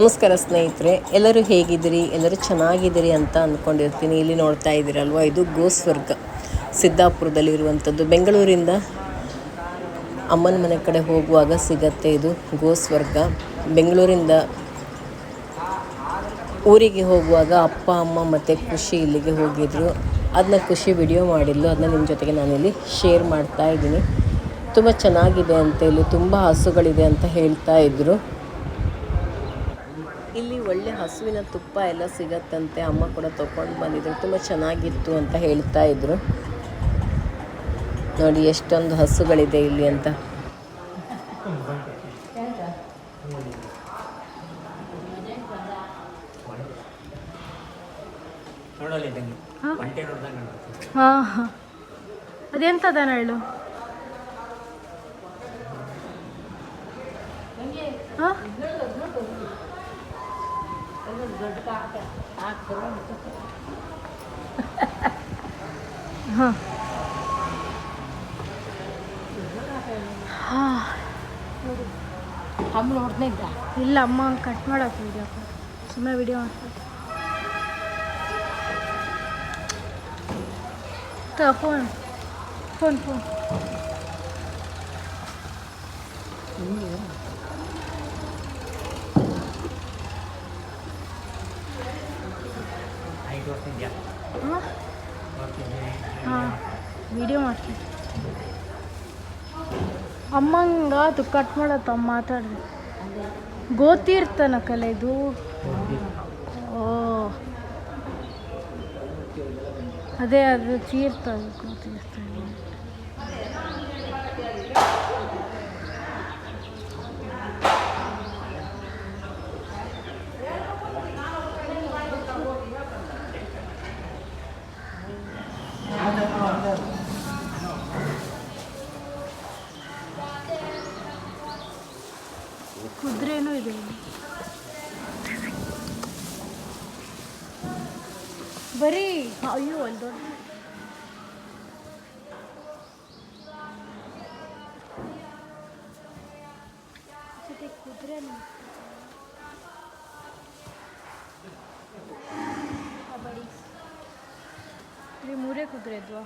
ನಮಸ್ಕಾರ ಸ್ನೇಹಿತರೆ, ಎಲ್ಲರೂ ಹೇಗಿದ್ದೀರಿ? ಎಲ್ಲರೂ ಚೆನ್ನಾಗಿದ್ದೀರಿ ಅಂತ ಅಂದ್ಕೊಂಡಿರ್ತೀನಿ. ಇಲ್ಲಿ ನೋಡ್ತಾ ಇದ್ದೀರಲ್ವ? ಇದು ಗೋಸ್ವರ್ಗ. ಸಿದ್ದಾಪುರದಲ್ಲಿರುವಂಥದ್ದು. ಬೆಂಗಳೂರಿಂದ ಅಮ್ಮನ ಮನೆ ಕಡೆ ಹೋಗುವಾಗ ಸಿಗತ್ತೆ ಇದು ಗೋಸ್ವರ್ಗ. ಬೆಂಗಳೂರಿಂದ ಊರಿಗೆ ಹೋಗುವಾಗ ಅಪ್ಪ, ಅಮ್ಮ ಮತ್ತು ಖುಷಿ ಇಲ್ಲಿಗೆ ಹೋಗಿದ್ರು. ಅದನ್ನ ಖುಷಿ ವಿಡಿಯೋ ಮಾಡಿದ್ಲು ಅದನ್ನ ನಿಮ್ಮ ಜೊತೆಗೆ ನಾನಿಲ್ಲಿ ಶೇರ್ ಮಾಡ್ತಾ ಇದ್ದೀನಿ. ತುಂಬ ಚೆನ್ನಾಗಿದೆ ಅಂತ ಇಲ್ಲಿ ತುಂಬ ಹಸುಗಳಿದೆ ಅಂತ ಹೇಳ್ತಾ ಇದ್ದರು ಒಳ್ಳೆ ಹಸುವಿನ ತುಪ್ಪ ಎಲ್ಲ ಸಿಗತ್ತಂತೆ ಅಮ್ಮ ಕೂಡ ತಗೊಂಡು ಬಂದಿದ್ರು. ತುಂಬ ಚೆನ್ನಾಗಿತ್ತು ಅಂತ ಹೇಳ್ತಾ ಇದ್ರು. ನೋಡಿ ಎಷ್ಟೊಂದು ಹಸುಗಳಿದೆ ಇಲ್ಲಿ ಅಂತ. ಹಾ. ಹಾಂ ಹಾಂ. ಅದೆಂತದ ನಳ್ಳು ಹಾಂ? ಹಾಂ. ಅಮ್ಮ ನೋಡ್ತಿದ್ದ ಇಲ್ಲ ಅಮ್ಮ ಕಟ್ ಮಾಡಕ್ಕೆ ವಿಡಿಯೋ ಸುಮ್ಮನೆ ವಿಡಿಯೋ ಮಾಡ್ತಾರೆ ಫೋನ್ ಫೋನ್ ಫೋನ್ ಹಾಂ? ವಿಡಿಯೋ ಮಾಡ್ತೀನಿ. ಅಮ್ಮಂಗ ಅದು ಕಟ್ ಮಾಡತ್ತ ಮಾತಾಡ್ರಿ ಗೋತಿರ್ತನ ಕಲೆ ಇದು? ಓ. ಅದೇ ಅದು ತೀರ್ಥ ಅದು ಕುದುರೆನೂ ಇದೆ ಇಲ್ಲಿ. ಬರೀ ಅಯ್ಯೋ ಅಲ್ಲಿ ದೊಡ್ಡ ಜೊತೆ ಕುದುರೆನೂ ಆ ಬಡಿ ಇಲ್ಲಿ ಮೂರೇ ಕುದುರೆ ಇದ್ವಾ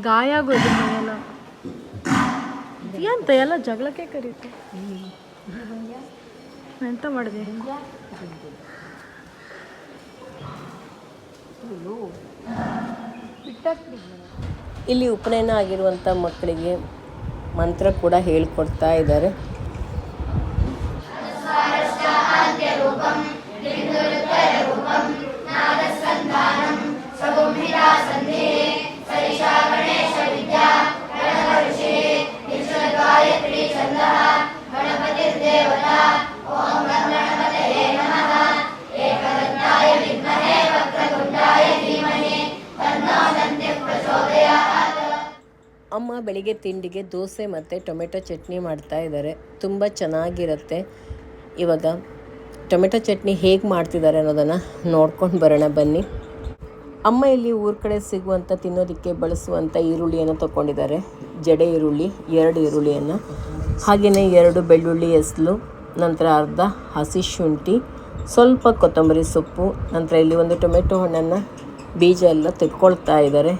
ಗಾಯ ಆಗೋದು ಮೈಯೆಲ್ಲ ಎಂತ ಎಲ್ಲ ಜಗಳಕ್ಕೆ ಕರೀತು. ಎಂತ ಮಾಡಿದೆ? ಇಲ್ಲಿ ಉಪನಯನ ಆಗಿರುವಂಥ ಮಕ್ಕಳಿಗೆ ಮಂತ್ರ ಕೂಡ ಹೇಳ್ಕೊಡ್ತಾ ಇದ್ದಾರೆ. ಬೆಳಿಗ್ಗೆ ತಿಂಡಿಗೆ ದೋಸೆ ಮತ್ತು ಟೊಮೆಟೊ ಚಟ್ನಿ ಮಾಡ್ತಾ ಇದ್ದಾರೆ. ತುಂಬ ಚೆನ್ನಾಗಿರುತ್ತೆ. ಇವಾಗ ಟೊಮೆಟೊ ಚಟ್ನಿ ಹೇಗೆ ಮಾಡ್ತಿದ್ದಾರೆ ಅನ್ನೋದನ್ನು ನೋಡ್ಕೊಂಡು ಬರೋಣ ಬನ್ನಿ. ಅಮ್ಮ ಇಲ್ಲಿ ಊರ ಕಡೆ ಸಿಗುವಂಥ ತಿನ್ನೋದಕ್ಕೆ ಬಳಸುವಂಥ ಈರುಳ್ಳಿಯನ್ನು ತಗೊಂಡಿದ್ದಾರೆ ಜಡೆ ಈರುಳ್ಳಿ, ಎರಡು ಈರುಳ್ಳಿಯನ್ನು. ಹಾಗೆಯೇ ಎರಡು ಬೆಳ್ಳುಳ್ಳಿ ಎಸ್ಲು ನಂತರ ಅರ್ಧ ಹಸಿ ಶುಂಠಿ, ಸ್ವಲ್ಪ ಕೊತ್ತಂಬರಿ ಸೊಪ್ಪು, ನಂತರ ಇಲ್ಲಿ ಒಂದು ಟೊಮೆಟೊ ಹಣ್ಣನ್ನು ಬೀಜ ಎಲ್ಲ ತೆಕ್ಕೊಳ್ತಾ ಇದ್ದಾರೆ.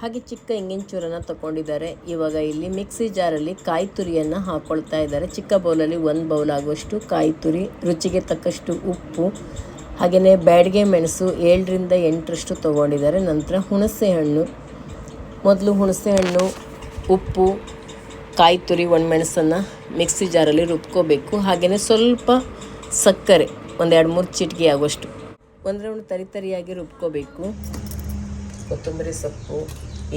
ಹಾಗೆ ಚಿಕ್ಕ ಇಂಗಿನ ಚೂರನ್ನು ತಗೊಂಡಿದ್ದಾರೆ. ಇವಾಗ ಇಲ್ಲಿ ಮಿಕ್ಸಿ ಜಾರಲ್ಲಿ ಕಾಯಿ ತುರಿಯನ್ನು ಹಾಕ್ಕೊಳ್ತಾ ಇದ್ದಾರೆ. ಚಿಕ್ಕ ಬೌಲಲ್ಲಿ ಒಂದು ಬೌಲ್ ಆಗುವಷ್ಟು ಕಾಯಿ ತುರಿ, ರುಚಿಗೆ ತಕ್ಕಷ್ಟು ಉಪ್ಪು ಹಾಗೆಯೇ ಬ್ಯಾಡಿಗೆ ಮೆಣಸು ಏಳರಿಂದ ಎಂಟರಷ್ಟು ತೊಗೊಂಡಿದ್ದಾರೆ. ನಂತರ ಹುಣಸೆ ಹಣ್ಣು. ಮೊದಲು ಹುಣಸೆ ಹಣ್ಣು, ಉಪ್ಪು, ಕಾಯಿ ತುರಿ ಒಣಮೆಣಸನ್ನು ಮಿಕ್ಸಿ ಜಾರಲ್ಲಿ ರುಬ್ಕೋಬೇಕು. ಹಾಗೆಯೇ ಸ್ವಲ್ಪ ಸಕ್ಕರೆ ಒಂದೆರಡು ಮೂರು ಚಿಟಿಕೆ ಆಗುವಷ್ಟು. ಒಂದು ತರಿತರಿಯಾಗಿ ತರಿ ರುಬ್ಕೋಬೇಕು. ಕೊತ್ತಂಬರಿ ಸೊಪ್ಪು.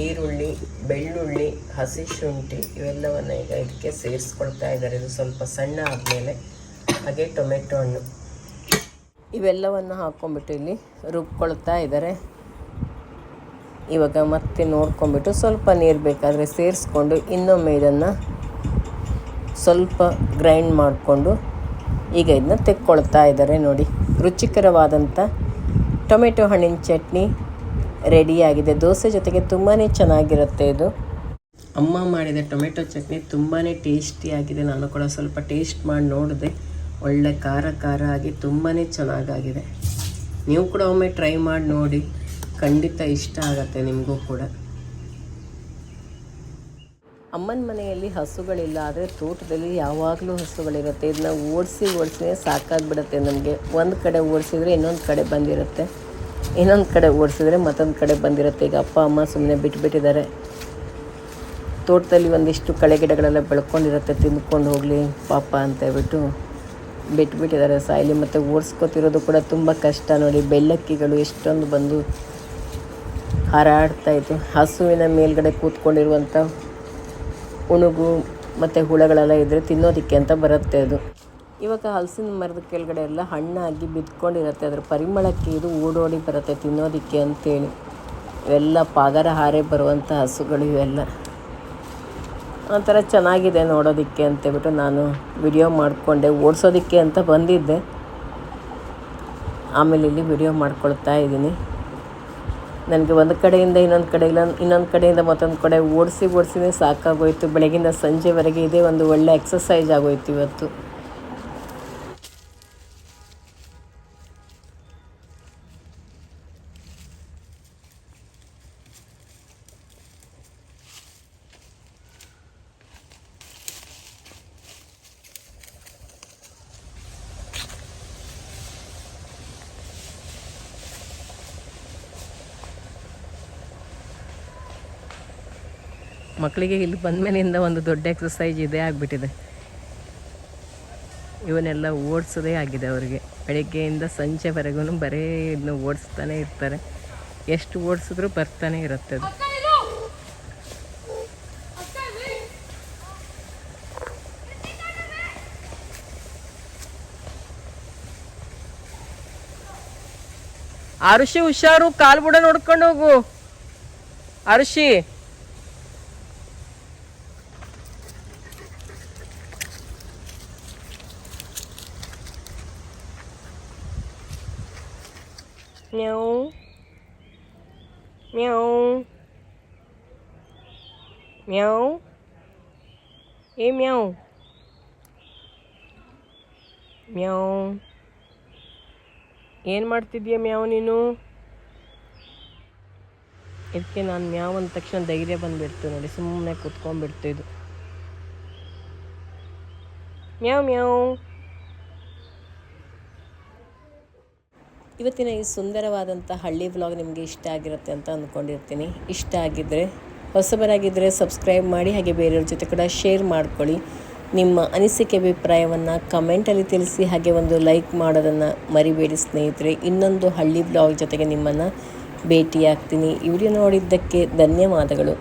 ಈರುಳ್ಳಿ, ಬೆಳ್ಳುಳ್ಳಿ, ಹಸಿ ಶುಂಠಿ ಇವೆಲ್ಲವನ್ನು ಈಗ ಇದಕ್ಕೆ ಸೇರಿಸ್ಕೊಳ್ತಾ ಇದ್ದಾರೆ. ಇದು ಸ್ವಲ್ಪ ಸಣ್ಣ ಆದಮೇಲೆ ಹಾಗೆ ಟೊಮೆಟೊ ಹಣ್ಣು. ಇವೆಲ್ಲವನ್ನು ಹಾಕ್ಕೊಂಬಿಟ್ಟು ಇಲ್ಲಿ ರುಬ್ಕೊಳ್ತಾ ಇದ್ದಾರೆ. ಇವಾಗ ಮತ್ತೆ ನೋಡ್ಕೊಂಬಿಟ್ಟು ಸ್ವಲ್ಪ ನೀರು ಬೇಕಾದರೆ ಸೇರಿಸ್ಕೊಂಡು ಇನ್ನೊಮ್ಮೆ ಇದನ್ನು ಸ್ವಲ್ಪ ಗ್ರೈಂಡ್ ಮಾಡಿಕೊಂಡು ಈಗ ಇದನ್ನ ತೆಕ್ಕೊಳ್ತಾ ಇದ್ದಾರೆ ನೋಡಿ. ರುಚಿಕರವಾದಂಥ ಟೊಮೆಟೊ ಹಣ್ಣಿನ ಚಟ್ನಿ ರೆಡಿಯಾಗಿದೆ. ದೋಸೆ ಜೊತೆಗೆ ತುಂಬಾ ಚೆನ್ನಾಗಿರುತ್ತೆ ಇದು. ಅಮ್ಮ ಮಾಡಿದ ಟೊಮೆಟೊ ಚಟ್ನಿ ತುಂಬಾ ಟೇಸ್ಟಿಯಾಗಿದೆ ನಾನು ಕೂಡ ಸ್ವಲ್ಪ ಟೇಸ್ಟ್ ಮಾಡಿ ನೋಡಿದೆ. ಒಳ್ಳೆ ಖಾರ ಖಾರ ಆಗಿ ತುಂಬಾ ಚೆನ್ನಾಗಾಗಿದೆ. ನೀವು ಕೂಡ ಒಮ್ಮೆ ಟ್ರೈ ಮಾಡಿ ನೋಡಿ. ಖಂಡಿತ ಇಷ್ಟ ಆಗುತ್ತೆ ನಿಮಗೂ ಕೂಡ. ಅಮ್ಮನ ಮನೆಯಲ್ಲಿ ಹಸುಗಳಿಲ್ಲ ಆದರೆ ತೋಟದಲ್ಲಿ ಯಾವಾಗಲೂ ಹಸುಗಳಿರುತ್ತೆ. ಇದನ್ನ ಓಡಿಸಿ ಓಡಿಸಿದ್ರೆ ಸಾಕಾಗ್ಬಿಡುತ್ತೆ ನಮಗೆ. ಒಂದು ಕಡೆ ಓಡಿಸಿದ್ರೆ ಇನ್ನೊಂದು ಕಡೆ ಬಂದಿರುತ್ತೆ. ಇನ್ನೊಂದು ಕಡೆ ಓಡಿಸಿದ್ರೆ ಮತ್ತೊಂದು ಕಡೆ ಬಂದಿರುತ್ತೆ. ಈಗ ಅಪ್ಪ, ಅಮ್ಮ ಸುಮ್ಮನೆ ಬಿಟ್ಟುಬಿಟ್ಟಿದ್ದಾರೆ ತೋಟದಲ್ಲಿ ಒಂದಿಷ್ಟು ಕಳೆ ಗಿಡಗಳೆಲ್ಲ ಬೆಳ್ಕೊಂಡಿರುತ್ತೆ. ತಿಂದ್ಕೊಂಡು ಹೋಗಲಿ, ಪಾಪ ಅಂತ ಹೇಳ್ಬಿಟ್ಟು ಬಿಟ್ಬಿಟ್ಟಿದ್ದಾರೆ. ಸಾಯಿಲಿ ಮತ್ತು ಓಡಿಸ್ಕೊತಿರೋದು ಕೂಡ ತುಂಬ ಕಷ್ಟ. ನೋಡಿ ಬೆಳ್ಳಕ್ಕಿಗಳು ಎಷ್ಟೊಂದು ಬಂದು ಹಾರಾಡ್ತಾಯಿತ್ತು ಹಸುವಿನ ಮೇಲ್ಗಡೆ ಕೂತ್ಕೊಂಡಿರುವಂಥ ಉಣುಗು ಮತ್ತು ಹುಳಗಳೆಲ್ಲ ಇದ್ದರೆ ತಿನ್ನೋದಕ್ಕೆ ಅಂತ ಬರುತ್ತೆ ಅದು. ಇವಾಗ ಹಲಸಿನ ಮರದ ಕೆಳಗಡೆ ಎಲ್ಲ ಹಣ್ಣಾಗಿ ಬಿದ್ಕೊಂಡಿರುತ್ತೆ ಅದರ ಪರಿಮಳಕ್ಕೆ ಇದು ಓಡೋಡಿ ಬರುತ್ತೆ ತಿನ್ನೋದಕ್ಕೆ ಅಂತೇಳಿ. ಇವೆಲ್ಲ ಪಾಗರ ಹಾರೆ ಬರುವಂಥ ಹಸುಗಳು ಇವೆಲ್ಲ. ಒಂಥರ ಚೆನ್ನಾಗಿದೆ ನೋಡೋದಕ್ಕೆ ಅಂತೇಳ್ಬಿಟ್ಟು ನಾನು ವಿಡಿಯೋ ಮಾಡಿಕೊಂಡೆ. ಓಡಿಸೋದಕ್ಕೆ ಅಂತ ಬಂದಿದ್ದೆ. ಆಮೇಲೆ ಇಲ್ಲಿ ವಿಡಿಯೋ ಮಾಡ್ಕೊಳ್ತಾ ಇದ್ದೀನಿ. ನನಗೆ ಒಂದು ಕಡೆಯಿಂದ ಇನ್ನೊಂದು ಕಡೆ ಇಲ್ಲ, ಇನ್ನೊಂದು ಕಡೆಯಿಂದ ಮತ್ತೊಂದು ಕಡೆ ಓಡಿಸಿ, ಓಡಿಸಿನೇ ಸಾಕಾಗೋಯಿತು. ಬೆಳಗಿನ ಸಂಜೆವರೆಗೆ ಇದೇ ಒಂದು ಒಳ್ಳೆ ಎಕ್ಸಸೈಸ್ ಆಗೋಯ್ತು ಇವತ್ತು. ಮಕ್ಕಳಿಗೆ ಇಲ್ಲಿ ಬಂದ ಮೇಲಿಂದ ಒಂದು ದೊಡ್ಡ ಎಕ್ಸಸೈಜ್ ಇದೇ ಆಗಿಬಿಟ್ಟಿದೆ. ಇವನ್ನೆಲ್ಲ ಓಡಿಸೋದೇ ಆಗಿದೆ ಅವರಿಗೆ. ಬೆಳಗ್ಗೆಯಿಂದ ಸಂಜೆವರೆಗೂ ಬರೀ ಇದನ್ನ ಓಡಿಸ್ತಾನೆ ಇರ್ತಾರೆ. ಎಷ್ಟು ಓಡಿಸಿದ್ರು ಬರ್ತಾನೆ ಇರುತ್ತೆ ಅದು. ಅರುಷಿ ಹುಷಾರು, ಕಾಲು ಬುಡ ನೋಡ್ಕೊಂಡು ಹೋಗು. ಆರುಷಿ. ಮ್ಯಾವ್ ಮ್ಯಾವ್ ಮ್ಯಾವ್ ಏ ಮ್ಯಾವ್ ಮ್ಯಾವ್ ಏನು ಮಾಡ್ತಿದ್ಯಾ ಮ್ಯಾವ್ ನೀನು? ಇದಕ್ಕೆ ನಾನು ಮ್ಯಾವ್ ಅಂದ ತಕ್ಷಣ ಧೈರ್ಯ ಬಂದುಬಿಡ್ತು ನೋಡಿ ಸುಮ್ಮನೆ ಕೂತ್ಕೊಂಡ್ಬಿಡ್ತು ಇದು. ಮ್ಯಾವ್ ಮ್ಯಾವ್. ಇವತ್ತಿನ ಈ ಸುಂದರವಾದಂಥ ಹಳ್ಳಿ ವ್ಲಾಗ್ ನಿಮಗೆ ಇಷ್ಟ ಆಗಿರುತ್ತೆ ಅಂತ ಅಂದ್ಕೊಂಡಿರ್ತೀನಿ. ಇಷ್ಟ ಆಗಿದ್ದರೆ ಹೊಸಬರಾಗಿದ್ದರೆ ಸಬ್ಸ್ಕ್ರೈಬ್ ಮಾಡಿ, ಹಾಗೆ ಬೇರೆಯವ್ರ ಜೊತೆ ಕೂಡ ಶೇರ್ ಮಾಡ್ಕೊಳ್ಳಿ. ನಿಮ್ಮ ಅನಿಸಿಕೆ ಅಭಿಪ್ರಾಯವನ್ನು ಕಮೆಂಟಲ್ಲಿ ತಿಳಿಸಿ, ಹಾಗೆ ಒಂದು ಲೈಕ್ ಮಾಡೋದನ್ನು ಮರಿಬೇಡಿ ಸ್ನೇಹಿತರೆ. ಇನ್ನೊಂದು ಹಳ್ಳಿ ಬ್ಲಾಗ್ ಜೊತೆಗೆ ನಿಮ್ಮನ್ನು ಭೇಟಿಯಾಗ್ತೀನಿ. ಈ ವಿಡಿಯೋ ನೋಡಿದ್ದಕ್ಕೆ ಧನ್ಯವಾದಗಳು.